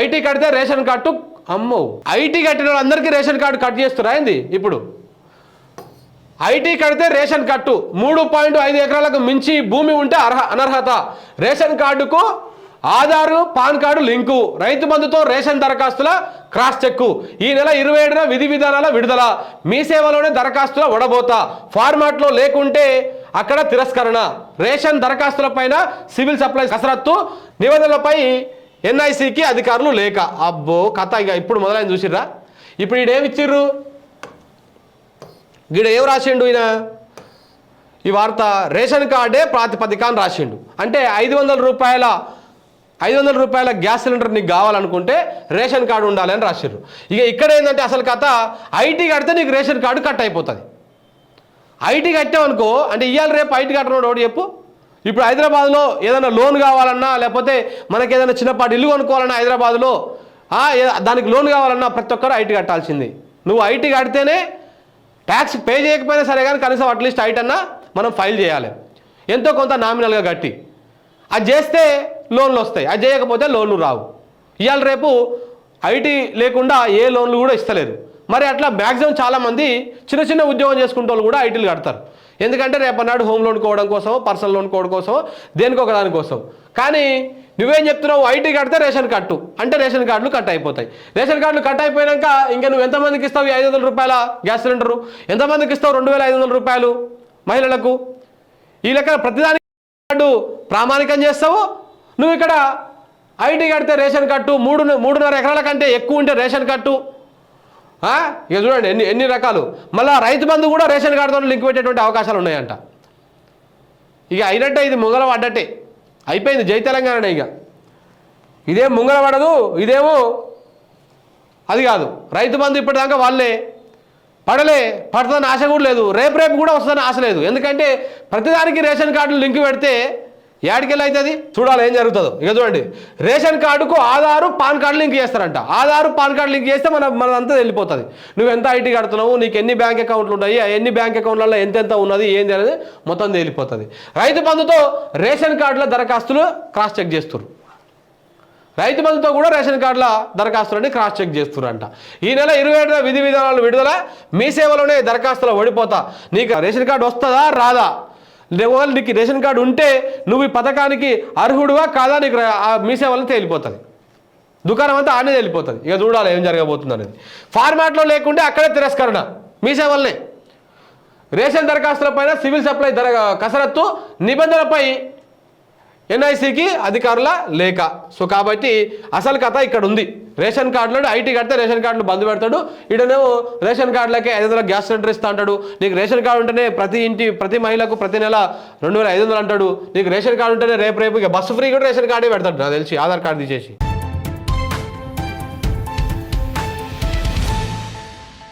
IT కడితే ration card అమ్మో. IT కట్టిన వాళ్ళందరికీ రేషన్ కార్డు కట్ చేస్తురా? ఏంది ఇప్పుడు? ఐటీ కడితే రేషన్ కట్టు. మూడు పాయింట్ ఐదు ఎకరాలకు మించి భూమి ఉంటే అర్హ అనర్హత. రేషన్ కార్డుకు ఆధారు పాన్ కార్డు లింకు. రైతు బంధుతో రేషన్ దరఖాస్తుల క్రాస్ చెక్కు. ఈ నెల ఇరవై ఏడున విధి విధానాల విడుదల. మీ సేవలోనే దరఖాస్తుల వడబోత. ఫార్మాట్లో లేకుంటే అక్కడ తిరస్కరణ. రేషన్ దరఖాస్తుల పైన సివిల్ సప్లైస్ కసరత్తు. నిబంధనలపై ఎన్ఐసికి అధికారులు లేక. అబ్బో కథ ఇక ఇప్పుడు మొదలైన చూసిర్రా? ఇప్పుడు ఈడేమిచ్చిర్రు ఇచ్చిర్రు ఏం రాసిండు ఈయన? ఈ వార్త రేషన్ కార్డే ప్రాతిపదిక అని రాసిండు. అంటే ఐదు వందల రూపాయల ఐదు వందల రూపాయల గ్యాస్ సిలిండర్ నీకు కావాలనుకుంటే రేషన్ కార్డు ఉండాలి అని రాసిర్రు. ఇక ఇక్కడ ఏంటంటే అసలు కథ ఐటీ కడితే నీకు రేషన్ కార్డు కట్ అయిపోతుంది. ఐటీ కట్టామనుకో అంటే ఇవాళ రేపు ఐటీ కట్టడం ఒకటి చెప్పు? ఇప్పుడు హైదరాబాద్లో ఏదైనా లోన్ కావాలన్నా లేకపోతే మనకి ఏదైనా చిన్నపాటి ఇల్లు కొనుక్కోవాలన్నా హైదరాబాద్లో ఏ- దానికి లోన్ కావాలన్నా ప్రతి ఒక్కరు ఐటీ కట్టాల్సింది. నువ్వు ఐటీ కడితేనే ట్యాక్స్ పే చేయకపోయినా సరే కానీ కనీసం అట్లీస్ట్ ఐటీ అన్నా మనం ఫైల్ చేయాలి. ఎంతో కొంత నామినల్గా కట్టి. అది చేస్తే లోన్లు వస్తాయి. అది చేయకపోతే లోన్లు రావు. ఇవాళ రేపు ఐటీ లేకుండా ఏ లోన్లు కూడా ఇస్తలేదు. మరి అట్లా మ్యాక్సిమం చాలామంది చిన్న చిన్న ఉద్యోగం చేసుకుంటే కూడా ఐటీలు కడతారు. ఎందుకంటే రేపన్నాడు హోమ్ లోన్ కోవడం కోసం పర్సనల్ లోన్ కోవడం కోసం దేనికొక దానికోసం కానీ నువ్వేం చెప్తున్నావు? ఐటీ కడితే రేషన్ కట్టు అంటే రేషన్ కార్డులు కట్ అయిపోతాయి. రేషన్ కార్డులు కట్ అయిపోయాక ఇంకా నువ్వు ఎంతమందికి ఇస్తావు ఐదు వందల రూపాయల గ్యాస్ సిలిండరు? ఎంతమందికి ఇస్తావు రెండు వేల ఐదు వందల రూపాయలు మహిళలకు? ఈ లెక్క ప్రతిదానికి కార్డు ప్రామాణికం చేస్తావు? నువ్వు ఇక్కడ ఐటీ కడితే రేషన్ కట్టు మూడు మూడున్నర ఎకరాల కంటే ఎక్కువ ఉంటే రేషన్ కట్టు ఇక చూడండి ఎన్ని ఎన్ని రకాలు. మళ్ళీ రైతు బంధు కూడా రేషన్ కార్డుతో లింక్ పెట్టేటువంటి అవకాశాలు ఉన్నాయంట. ఇక అయినట్టే ఇది ముంగల పడ్డట్టే. అయిపోయింది జై తెలంగాణ ఇక. ఇదేం ముంగల పడదు ఇదేమో అది కాదు. రైతు బంధు ఇప్పటిదాకా వాళ్ళే. పడలే పడుతుందని ఆశ కూడా లేదు. రేపు రేపు కూడా వస్తుందని ఆశ లేదు. ఎందుకంటే ప్రతిదానికి రేషన్ కార్డులు లింక్ పెడితే ఏడికెళ్ళి అవుతుంది చూడాలి ఏం జరుగుతుందో. ఇక చూడండి రేషన్ కార్డుకు ఆధారు పాన్ కార్డు లింక్ చేస్తారంట. ఆధారు పాన్ కార్డు లింక్ చేస్తే మన మనంతా వెళ్ళిపోతుంది. నువ్వు ఎంత ఐటీ కడుతున్నావు నీకు ఎన్ని బ్యాంక్ అకౌంట్లు ఉన్నాయి ఆ ఎన్ని బ్యాంక్ అకౌంట్లలో ఎంతెంత ఉన్నది ఏంది అనేది మొత్తం తేలిపోతుంది. రైతు బంధుతో రేషన్ కార్డుల దరఖాస్తులు క్రాస్ చెక్ చేస్తున్నారు రైతు బంధుతో కూడా రేషన్ కార్డుల దరఖాస్తులని క్రాస్ చెక్ చేస్తున్నారంట ఈ నెల ఇరవై ఏడున విధి విధానాలు విడుదల మీ సేవలోనే దరఖాస్తులో ఓడిపోతా. నీకు రేషన్ కార్డు వస్తుందా రాదా? ఒకవేళ నీకు రేషన్ కార్డు ఉంటే నువ్వు ఈ పథకానికి అర్హుడుగా కాదా నీకు రా- ఆ మీ సేవలో తేలిపోతుంది. దుకాణం అంతా ఆనే వెళ్ళిపోతుంది ఇక చూడాలి ఏం జరగబోతుంది అనేది. ఫార్మాట్లో లేకుంటే అక్కడే తిరస్కరణ. మీ సేవలనే రేషన్ దరఖాస్తులపైన సివిల్ సప్లై దర కసరత్తు నిబంధనలపై ఎన్ఐసికి అధికారుల లేఖ. సో కాబట్టి అసలు కథ ఇక్కడ ఉంది రేషన్ కార్డులో ఐటీ కడితే రేషన్ కార్డులు బంద్ పెడతాడు. ఈడనేమో రేషన్ కార్డులకే ఐదు వందల గ్యాస్ సిలిండర్ ఇస్తా అంటాడు. నీకు రేషన్ కార్డు ఉంటేనే ప్రతి ఇంటి ప్రతి మహిళకు ప్రతి నెల రెండు వేల ఐదు వందలు అంటాడు. నీకు రేషన్ కార్డు ఉంటేనే రేపు రేపు ఇక బస్సు ఫ్రీ కూడా రేషన్ కార్డే పెడతాడు. నాకు తెలిసి ఆధార్ కార్డు తీసేసి.